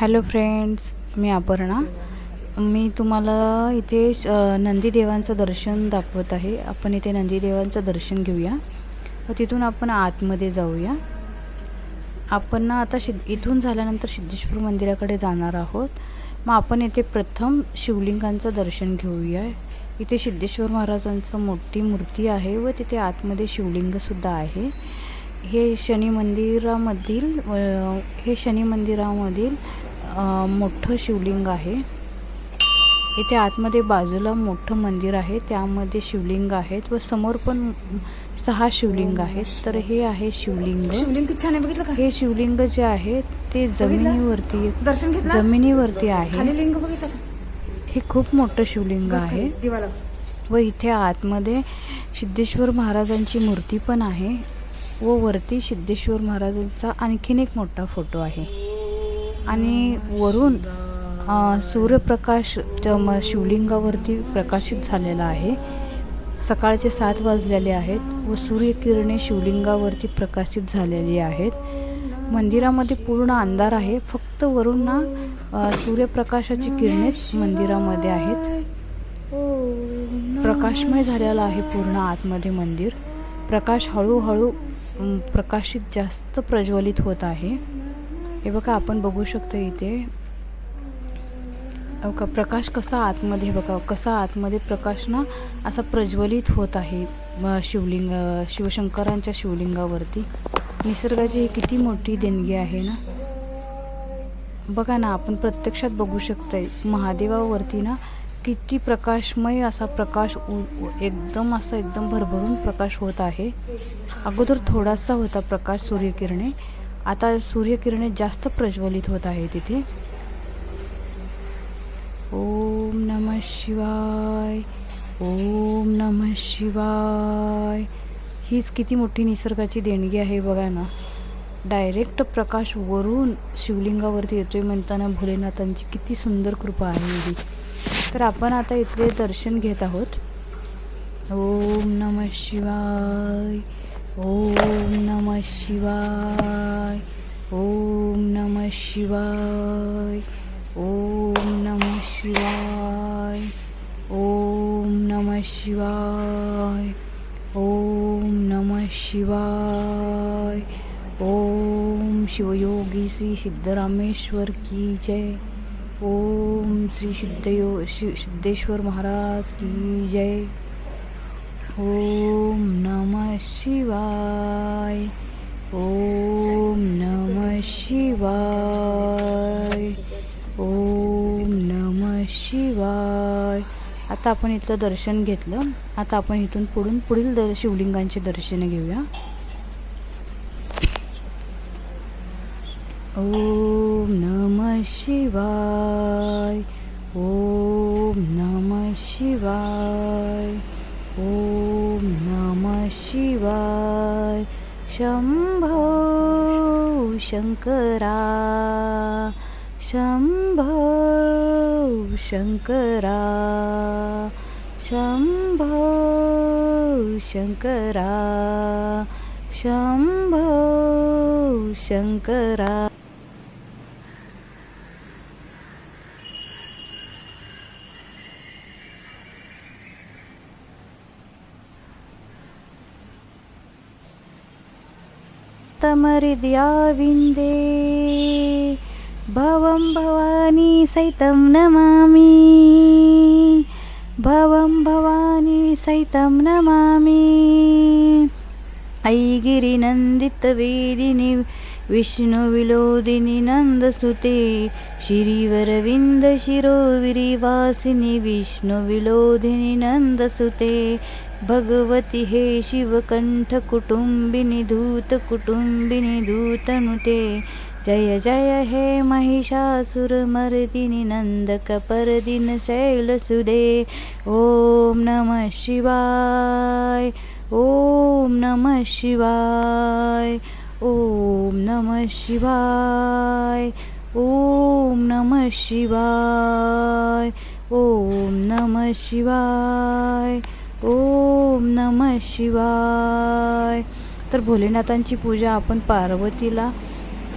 Hello friends मी अपर्णा. मी तुम्हाला इथे श- नंदीदेवांचं दर्शन दाखवत आहे. आपण इथे नंदीदेवांचं दर्शन घेऊया. व तिथून आपण आतमध्ये जाऊया. आपण ना आता सिद्ध इथून झाल्यानंतर सिद्धेश्वर मंदिराकडे जाणार आहोत. मग आपण येथे प्रथम शिवलिंगांचं दर्शन घेऊया. इथे सिद्धेश्वर महाराजांचं मोठी मूर्ती आहे व तिथे आतमध्ये शिवलिंगसुद्धा आहे. हे शनी मंदिरामधील हे शनी मंदिरामधील मोठं शिवलिंग आहे. इथे आतमध्ये बाजूला मोठं मंदिर आहे. त्यामध्ये शिवलिंग आहेत व समोर पण सहा शिवलिंग आहेत. तर हे आहे शिवलिंग. शिवलिंग छान आहे बघितलं का? हे शिवलिंग जे आहे ते जमिनीवरती दर्शन जमिनीवरती आहे. लिंग बघितलं? हे खूप मोठं शिवलिंग आहे. व इथे आतमध्ये सिद्धेश्वर महाराजांची मूर्ती पण आहे व वरती सिद्धेश्वर महाराजांचा आणखीन एक मोठा फोटो आहे. आणि वरून सूर्यप्रकाश च- म- शिवलिंगावरती प्रकाशित झालेला आहे. सकाळचे सात वाजलेले आहेत व सूर्यकिरणे शिवलिंगावरती प्रकाशित झालेली आहेत. मंदिरामध्ये पूर्ण अंधार आहे. फक्त वरून ना सूर्यप्रकाशाची किरणेच मंदिरामध्ये आहेत. प्रकाशमय झालेला आहे पूर्ण आतमध्ये मंदिर. प्रकाश हळूहळू प्रकाशित जास्त प्रज्वलित होत आहे. हे बघा आपण बघू शकतो इथे. अहो का प्रकाश कसा आतमध्ये हे बघा कसा आतमध्ये प्रकाश ना असा प्रज्वलित होत आहे शिवलिंग शिवशंकरांच्या शिवलिंगावरती. निसर्गाची ही किती मोठी देणगी आहे ना? बघा ना आपण प्रत्यक्षात बघू शकतोय महादेवावरती ना किती प्रकाशमय असा प्रकाश उ- एकदम असा एकदम भरभरून प्रकाश होत आहे. अगोदर थोडासा होता प्रकाश सूर्यकिरणे आता सूर्यकिरणे जास्त प्रज्वलित होत आहे तिथे ओम नम शिवाय ओम नम शिवाय. हीच किती मोठी निसर्गाची देणगी आहे बघा ना. डायरेक्ट प्रकाश वरून शिवलिंगावरती येतोय म्हणताना भोलेनाथांची किती सुंदर कृपा आहे ही. तर आपण आता इथले दर्शन घेत आहोत. ओम नम शिवाय. ओम नम शिवाय ओम नम शिवाय ओम नम शिवाय ओम नम शिवाय ओम नम शिवाय ओम शिवयोगी श्री सिद्धरामेश्वर की जय ओम श्री सिद्धयो शि सिद्धेश्वर महाराज की जय। ओम नमः शिवाय ओम नमः शिवाय ओम नमः शिवाय. आता आपण इथलं दर्शन घेतलं. आता आपण इथून पुढून पुढील दर शिवलिंगांचे दर्शन घेऊया. ओम नमः शिवाय ओम नमः शिवाय. शिवाय शंभो शंकरा शंभो शंकरा शंभो शंकरा शंभो शंकरा। तमहृदयाविन्दे भवं भवानी सहितं नमामि। भवं भवानी सहितं नमामि। ऐगिरिनन्दितवेदिनि विष्णुविलोदिनि नन्दसुते श्रीवरविन्दशिरोविरिवासिनि विष्णुविलोदिनि नन्दसुते भगवति हे शिवकण्ठकुटुम्बिनि धूतकुटुम्बिनि धूतनुते जय जय हे महिषासुरमर्दिनि नन्दकपर्दिन शैलसुदे। ॐ नमः शिवाय ॐ नमः शिवाय ॐ नमः शिवाय ॐ नमः शिवाय ॐ नमः शिवाय ओम नमः शिवाय. तर भोलेनाथांची पूजा आपण पार्वतीला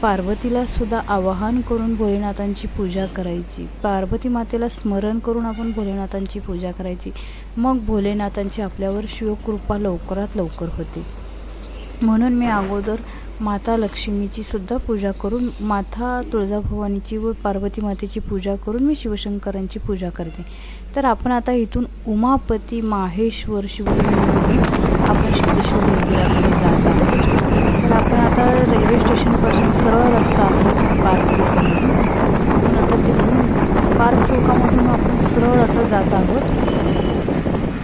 पार्वतीला सुद्धा आवाहन करून भोलेनाथांची पूजा करायची. पार्वती मातेला स्मरण करून आपण भोलेनाथांची पूजा करायची. मग भोलेनाथांची आपल्यावर शिवकृपा लवकरात लवकर होते. म्हणून मी अगोदर माता लक्ष्मीची सुद्धा पूजा करून माता तुळजाभवानीची व पार्वती मातेची पूजा करून मी शिवशंकरांची पूजा करते. तर आपण आता इथून उमापती माहेश्वर शिवलिंगामधून आपण सिद्धेश्वर मंदिराकडे जात आहोत. तर आपण आता रेल्वे स्टेशनपासून सरळ रस्ता आहे पार्क चौकामधून. आपण आता तिथून पार्क चौकामधून आपण सरळ आता जात आहोत.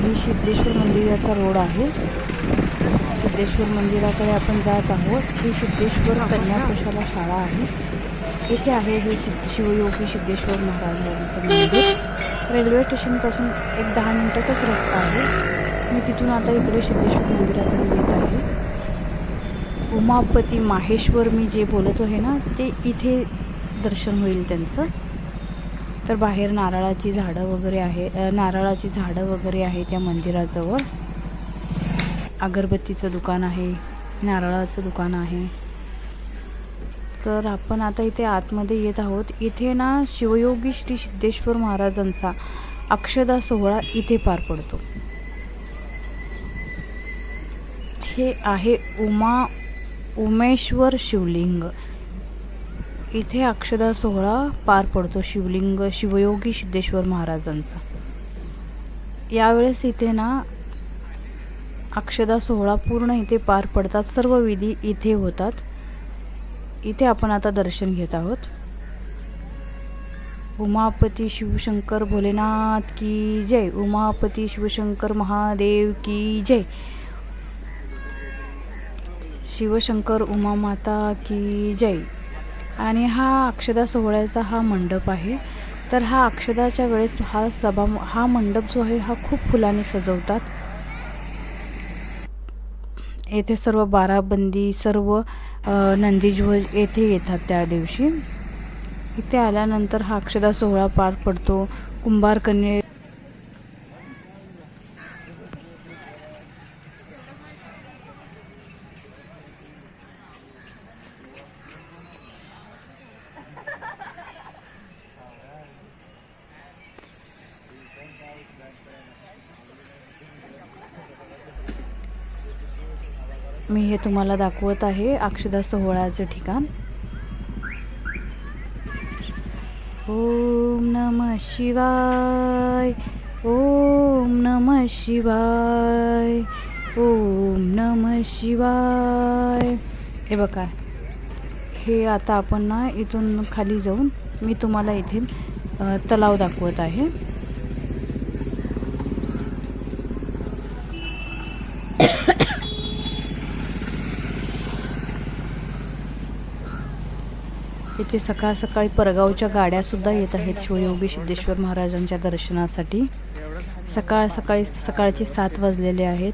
ही सिद्धेश्वर मंदिराचा रोड आहे. सिद्धेश्वर मंदिराकडे आपण जात आहोत. ही सिद्धेश्वर कन्या शाळा आहे. येथे आहे हे सिद्ध शिवयोगी सिद्धेश्वर महाराजांचं मंदिर. रेल्वे स्टेशनपासून एक दहा मिनटाचाच रस्ता आहे. मी तिथून आता इकडे सिद्धेश्वर मंदिराकडे येत आहे. उमापती माहेश्वर मी जे बोलत आहे ना ते इथे दर्शन होईल त्यांचं. तर बाहेर नारळाची झाडं वगैरे आहे नारळाची झाडं वगैरे आहे त्या मंदिराजवळ. अगरबत्तीचं दुकान आहे नारळाचं दुकान आहे. तर आपण आता इथे आतमध्ये येत आहोत. इथे ना शिवयोगी श्री सिद्धेश्वर महाराजांचा अक्षदा सोहळा इथे पार पडतो. हे आहे उमा उमेश्वर शिवलिंग. इथे अक्षदा सोहळा पार पडतो शिवलिंग शिवयोगी सिद्धेश्वर महाराजांचा. यावेळेस इथे ना अक्षदा सोहळा पूर्ण इथे पार पडतात. सर्व विधी इथे होतात. इथे आपण आता दर्शन घेत आहोत. उमापती शिवशंकर भोलेनाथ की जय. उमापती शिवशंकर महादेव की जय. शिवशंकर उमामाता की जय. आणि हा अक्षदा सोहळ्याचा हा मंडप आहे. तर हा अक्षदाच्या वेळेस हा सभा हा मंडप जो आहे हा खूप फुलांनी सजवतात. येथे सर्व बाराबंदी सर्व नंदीज्वज नंदीध्वज येथे येतात त्या दिवशी. इथे आल्यानंतर हा अक्षदा सोहळा पार पडतो. कुंभारकन्या मी हे तुम्हाला दाखवत आहे अक्षदा सोहळ्याचं ठिकाण. ओम नम शिवाय ओम नम शिवाय ओम नम शिवाय. हे बघा हे आता आपण ना इथून खाली जाऊन मी तुम्हाला इथे तलाव दाखवत आहे. इथे सकाळ सकाळी परगावच्या गाड्यासुद्धा येत आहेत शिवयोगी सिद्धेश्वर महाराजांच्या दर्शनासाठी. सकाळ सकाळी सकाळचे सात वाजलेले आहेत.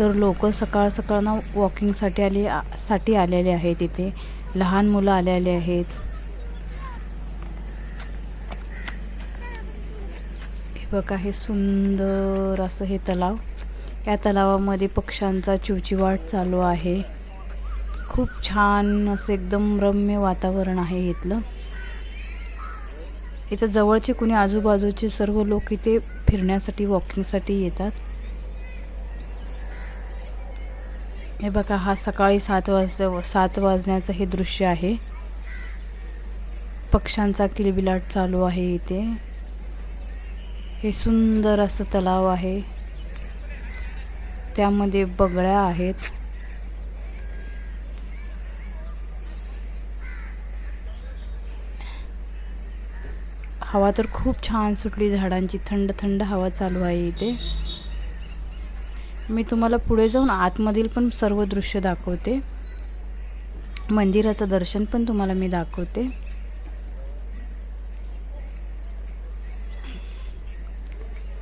तर लोक सकाळ सकाळ ना वॉकिंगसाठी आले साठी आलेले आहेत इथे. लहान मुलं आलेले आहेत. हे बघा हे सुंदर असं हे तलाव. या तलावामध्ये पक्ष्यांचा चिवचिवाट चालू आहे. खूप छान असं एकदम रम्य वातावरण आहे इथलं. इथं जवळचे कुणी आजूबाजूचे सर्व लोक इथे फिरण्यासाठी वॉकिंगसाठी येतात. हे बघा हा सकाळी सात वाजता सात वाजण्याचं हे दृश्य आहे. पक्ष्यांचा किलबिलाट चालू आहे इथे. हे सुंदर असं तलाव आहे. त्यामध्ये बगळ्या आहेत. हवा तर खूप छान सुटली झाडांची. थंड थंड हवा चालू आहे इथे. मी तुम्हाला पुढे जाऊन आतमधील पण सर्व दृश्य दाखवते. मंदिराचं दर्शन पण तुम्हाला मी दाखवते.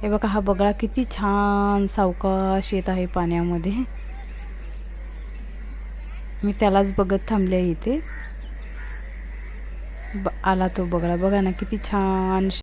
हे बघा हा बगळा किती छान सावकाश येत आहे पाण्यामध्ये. मी त्यालाच बघत थांबले आहे इथे. ब आला तो बगळा बघा ना किती छान